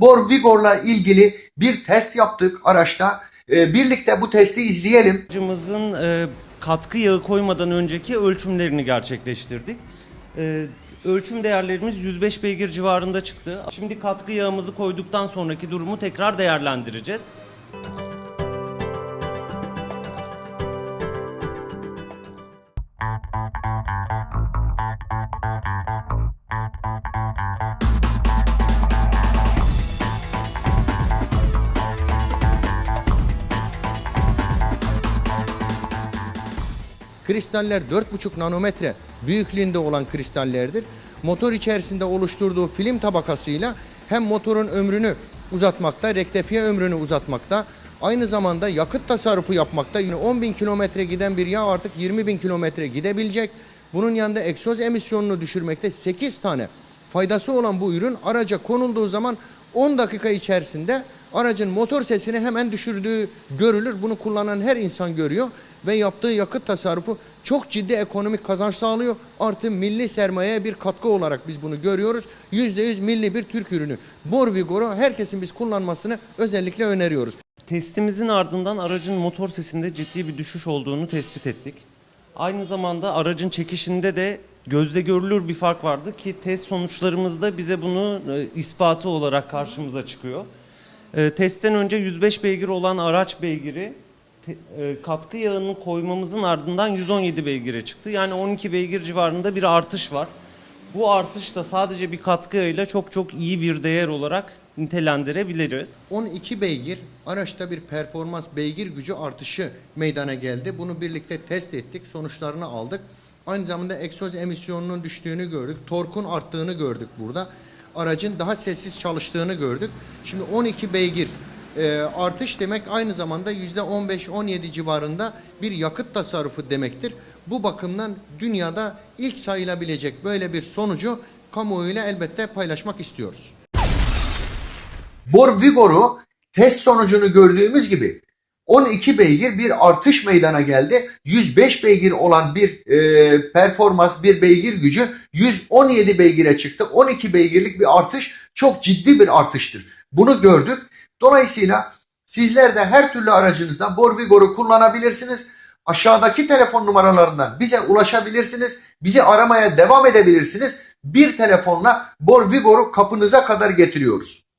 Bor Vigor'la ilgili bir test yaptık araçta. Ee, birlikte bu testi izleyelim. Aracımızın e, katkı yağı koymadan önceki ölçümlerini gerçekleştirdik. E, ölçüm değerlerimiz 105 beygir civarında çıktı. Şimdi katkı yağımızı koyduktan sonraki durumu tekrar değerlendireceğiz. Kristaller 4,5 nanometre büyüklüğünde olan kristallerdir. Motor içerisinde oluşturduğu film tabakasıyla hem motorun ömrünü uzatmakta, rektifiye ömrünü uzatmakta, aynı zamanda yakıt tasarrufu yapmakta. Yine 10 bin kilometre giden bir yağ artık 20 bin kilometre gidebilecek. Bunun yanında egzoz emisyonunu düşürmekte 8 tane faydası olan bu ürün araca konulduğu zaman 10 dakika içerisinde aracın motor sesini hemen düşürdüğü görülür. Bunu kullanan her insan görüyor ve yaptığı yakıt tasarrufu çok ciddi ekonomik kazanç sağlıyor. Artı milli sermayeye bir katkı olarak biz bunu görüyoruz. %100 milli bir Türk ürünü. Bor Vigor'u herkesin biz kullanmasını özellikle öneriyoruz. Testimizin ardından aracın motor sesinde ciddi bir düşüş olduğunu tespit ettik. Aynı zamanda aracın çekişinde de gözle görülür bir fark vardı ki test sonuçlarımızda bize bunu e, ispatı olarak karşımıza çıkıyor. E, testten önce 105 beygir olan araç beygiri katkı yağını koymamızın ardından 117 beygire çıktı. Yani 12 beygir civarında bir artış var. Bu artış da sadece bir katkı yağıyla çok çok iyi bir değer olarak nitelendirebiliriz. 12 beygir araçta bir performans beygir gücü artışı meydana geldi. Bunu birlikte test ettik, sonuçlarını aldık. Aynı zamanda egzoz emisyonunun düştüğünü gördük, torkun arttığını gördük burada. Aracın daha sessiz çalıştığını gördük. Şimdi 12 beygir e, artış demek aynı zamanda %15-17 civarında bir yakıt tasarrufu demektir. Bu bakımdan dünyada ilk sayılabilecek böyle bir sonucu kamuoyuyla elbette paylaşmak istiyoruz. Bor Vigor'u test sonucunu gördüğümüz gibi 12 beygir bir artış meydana geldi. 105 beygir olan bir e, performans, bir beygir gücü 117 beygire çıktı. 12 beygirlik bir artış çok ciddi bir artıştır. Bunu gördük. Dolayısıyla sizler de her türlü aracınızda Bor Vigor'u kullanabilirsiniz. Aşağıdaki telefon numaralarından bize ulaşabilirsiniz. Bizi aramaya devam edebilirsiniz. Bir telefonla Bor Vigor'u kapınıza kadar getiriyoruz.